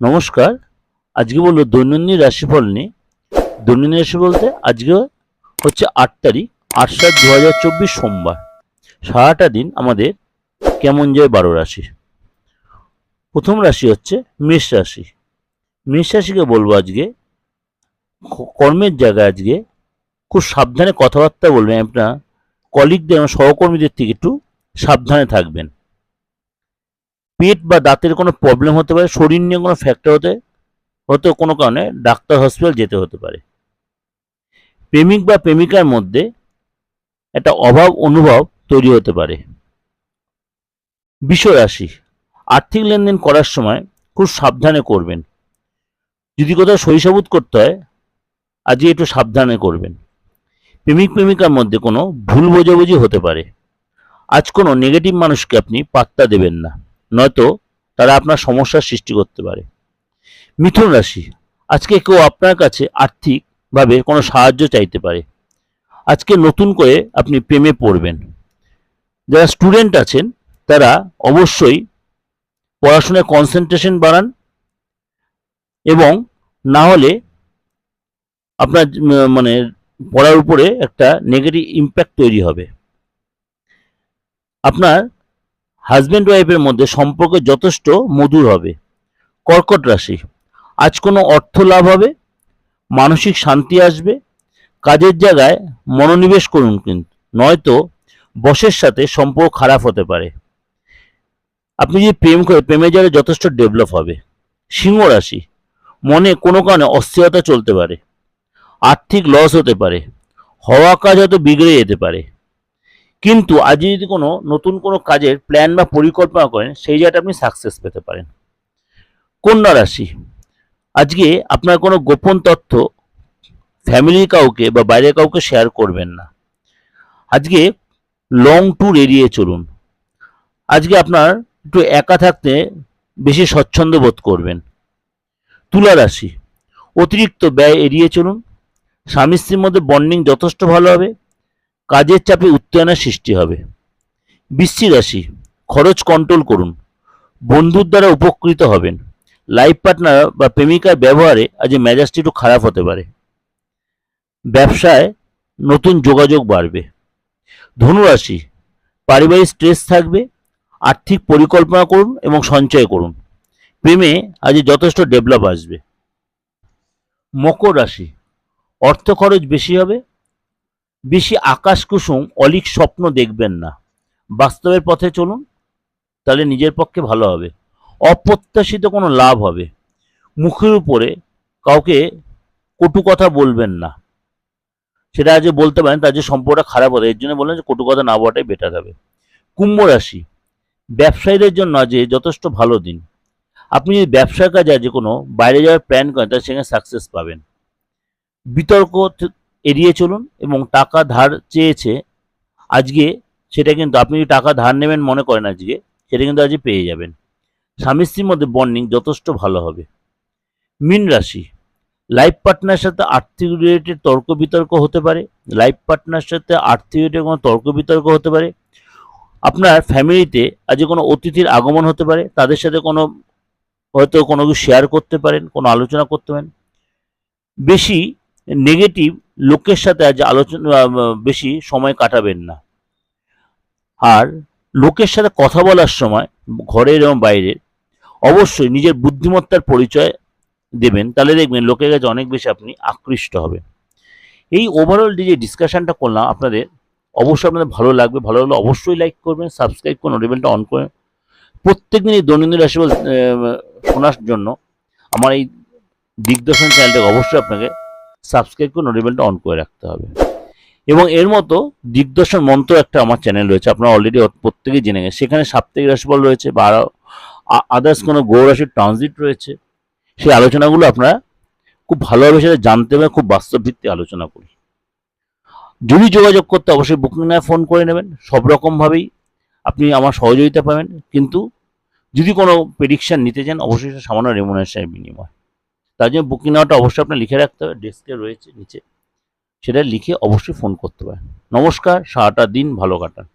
নমস্কার। আজকে বলব দৈনন্দিন রাশিফল নিয়ে। দৈনন্দিন রাশি বলতে আজকে হচ্ছে আট তারিখ, আট সাত দু হাজার চব্বিশ সোমবার। সারাটা দিন আমাদের কেমন যায় বারো রাশি। প্রথম রাশি হচ্ছে মেষ রাশি। মেষ রাশিকে বলব আজকে কর্মের জায়গায় আজকে খুব সাবধানে কথাবার্তা বলবেন। আপনার কলিগদের সহকর্মীদের থেকে একটু সাবধানে থাকবেন। পেট বা দাঁতের কোনো প্রবলেম হতে পারে, শরীর নিয়ে কোনো ফ্যাক্টর হতে হতে কোনো কারণে ডাক্তার হসপিটাল যেতে হতে পারে। প্রেমিক বা প্রেমিকার মধ্যে একটা অভাব অনুভব তৈরি হতে পারে। বিষয় রাশি আর্থিক লেনদেন করার সময় খুব সাবধানে করবেন। যদি কোথাও সহিসাবুত করতে হয় আজকে একটু সাবধানে করবেন। প্রেমিক প্রেমিকার মধ্যে কোনো ভুল বোঝাবুঝি হতে পারে। আজ কোনো নেগেটিভ মানুষকে আপনি পাত্তা দেবেন না। নয়তো তারা আপনার সমস্যার সৃষ্টি করতে পারে। মিথুন রাশি, আজকে কেউ আপনার কাছে আর্থিকভাবে কোনো সাহায্য চাইতে পারে। আজকে নতুন করে আপনি প্রেমে পড়বেন। যারা স্টুডেন্ট আছেন, তারা অবশ্যই পড়াশোনায় কনসেন্ট্রেশন বাড়ান এবং না হলে আপনার মানে পড়ার উপরে একটা নেগেটিভ ইম্প্যাক্ট তৈরি হবে। আপনার হাজব্যান্ড ওয়াইফের মধ্যে সম্পর্ক যথেষ্ট মধুর হবে। কর্কট রাশি। আজ কোনো অর্থ লাভ হবে? মানসিক শান্তি আসবে? কাজের জায়গায় মনোনিবেশ করুন কিন্তু, নয়তো বসের সাথে সম্পর্ক খারাপ হতে পারে। আপনি যদি প্রেম করে, প্রেমের জায়গায় যথেষ্ট ডেভেলপ হবে। সিংহ রাশি। মনে কোনো কারণে অস্থিরতা চলতে পারে। আর্থিক লস হতে পারে। হওয়া কাজ হয়তো বিগড়ে যেতে পারে। কিন্তু আজ যদি কোনো নতুন কোনো কাজের প্ল্যান বা পরিকল্পনা করেন, সেই জায়গাটা আপনি সাকসেস পেতে পারেন। কন্যা রাশি, আজকে আপনার কোনো গোপন তথ্য ফ্যামিলির কাউকে বা বাইরের কাউকে শেয়ার করবেন না। আজকে লং ট্যুর এড়িয়ে চলুন। আজকে আপনার একটু একা থাকতে বেশি স্বচ্ছন্দ বোধ করবেন। তুলা রাশি, অতিরিক্ত ব্যয় এড়িয়ে চলুন। স্বামী স্ত্রীর মধ্যে বন্ডিং যথেষ্ট ভালো হবে। কাজের চাপে উত্তেজনার সৃষ্টি হবে। বৃশ্চিক রাশি, খরচ কন্ট্রোল করুন। বন্ধুর দ্বারা উপকৃত হবেন। লাইফ পার্টনার বা প্রেমিকার ব্যবহারে আজ মেজাজটি একটু খারাপ হতে পারে। ব্যবসায় নতুন যোগাযোগ বাড়বে। ধনুরাশি, পারিবারিক স্ট্রেস থাকবে। আর্থিক পরিকল্পনা করুন এবং সঞ্চয় করুন। প্রেমে আজ যথেষ্ট ডেভেলপ আসবে। মকর রাশি, অর্থ খরচ বেশি হবে। বেশি আকাশ কুসুম, অলিক স্বপ্ন দেখবেন না। বাস্তবের পথে চলুন, তাহলে নিজের পক্ষে ভালো হবে। অপ্রত্যাশিত কোনো লাভ হবে। মুখের উপরে কাউকে কটু কথা বলবেন না। সেটা আজ বলতে পারেন, তার যে সম্পর্কটা খারাপ হবে, এর জন্য বললেন যে কটু কথা না বলাটাই বেটার হবে। কুম্ভ রাশি, ব্যবসায়ীদের জন্য আজ যথেষ্ট ভালো দিন। আপনি যদি ব্যবসার কাজে আজ কোনো বাইরে যাওয়ার প্ল্যান করেন, তাহলে সেখানে সাকসেস পাবেন। বিতর্ক এড়িয়ে চলুন এবং টাকা ধার চেয়েছে আজকে সেটা কিন্তু আপনি যদি টাকা ধার নেবেন মনে করেন আজকে, সেটা কিন্তু আজকে পেয়ে যাবেন। স্বামী স্ত্রীর মধ্যে বন্ডিং যথেষ্ট ভালো হবে। মিন রাশি লাইফ পার্টনার সাথে আর্থিক রিলেটেড তর্ক বিতর্ক হতে পারে লাইফ পার্টনার সাথে আর্থিক রিলেটেড কোনো তর্ক বিতর্ক হতে পারে। আপনার ফ্যামিলিতে আজ কোনো অতিথির আগমন হতে পারে, তাদের সাথে কোনো হয়তো কোনো কিছু শেয়ার করতে পারেন, কোনো আলোচনা করতে পারেন। বেশি নেগেটিভ লোকের সাথে আজ আলোচনা বেশি সময় কাটাবেন না। আর লোকের সাথে কথা বলার সময় ঘরের এবং বাইরের অবশ্যই নিজের বুদ্ধিমত্তার পরিচয় দেবেন, তাহলে দেখবেন লোকের কাছে অনেক বেশি আপনি আকৃষ্ট হবেন। এই ওভারঅল যে ডিসকাশনটা করলাম আপনাদের, অবশ্যই আপনাদের ভালো লাগবে। ভালো লাগলে অবশ্যই লাইক করবেন সাবস্ক্রাইব করুন নোটিফিকেশনটা অন করে প্রত্যেকদিন এই দৈনন্দিন রাশিফল শোনার জন্য আমার এই দিগদর্শন চ্যানেলটাকে অবশ্যই আপনাকে সাবস্ক্রাইব করে নোটিফিকেশনটা অন করে রাখতে হবে। এবং এর মতো দিগদর্শন মন্ত্র একটা আমার চ্যানেল রয়েছে, আপনারা অলরেডি প্রত্যেকেই জেনে গেছেন। সেখানে সাপ্তাহিক রাশিফল রয়েছে, বা আদার্স কোনো গৌর রাশির ট্রানজিট রয়েছে। সেই আলোচনাগুলো আপনারা খুব ভালোভাবে সেটা জানতে হবে, খুব বাস্তব ভিত্তিক আলোচনা করি যদি যোগাযোগ করতে অবশ্যই বুকিং নেয় ফোন করে নেবেন, সব রকমভাবেই আপনি আমার সহযোগিতা পাবেন। কিন্তু যদি কোনো প্রেডিকশান নিতে চান, অবশ্যই সামান্য রেমুনেশনের বিনিময়। তার জন্য বুকিং নেওয়াটা অবশ্যই আপনার লিখে রাখতে হবে ডেস্কে রয়েছে নিচে। সেটা লিখে অবশ্যই ফোন করতে পারেন। নমস্কার, সারাটা দিন ভালো কাটান।